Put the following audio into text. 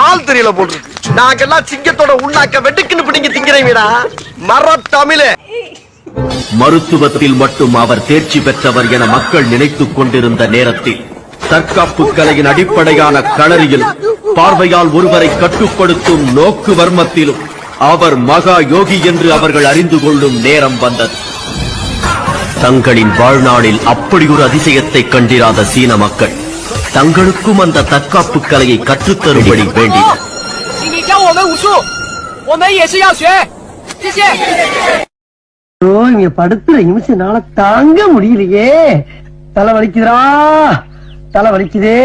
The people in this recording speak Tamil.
ஆள் தெரியல போட்டுருக்கு. நாங்கெல்லாம் சிங்கத்தோட உண்ணாக்க வெட்டுக்குன்னு பிடிங்க திங்கிறீங்கடா மர தமிழே. மருத்துவத்தில் மட்டும் அவர் தேர்ச்சி பெற்றவர் என மக்கள் நினைத்துக் கொண்டிருந்த நேரத்தில் தற்காப்பு கலையின் அடிப்படையான களரியில் பார்வையால் ஒருவரை கட்டுப்படுத்தும் நோக்கு வர்மத்திலும் அவர் மகா யோகி என்று அவர்கள் அறிந்து கொள்ளும் நேரம் வந்தது. தங்களின் வாழ்நாளில் அப்படி ஒரு அதிசயத்தை கண்டிராத சீன மக்கள் தங்களுக்கும் அந்த தற்காப்பு கலையை கற்றுத்தரும்படி வேண்டி. இங்க படுத்துற நிமிஷம் நாள தாங்க முடியலையே. தலை வலிக்குதா தலை வலிக்குதே.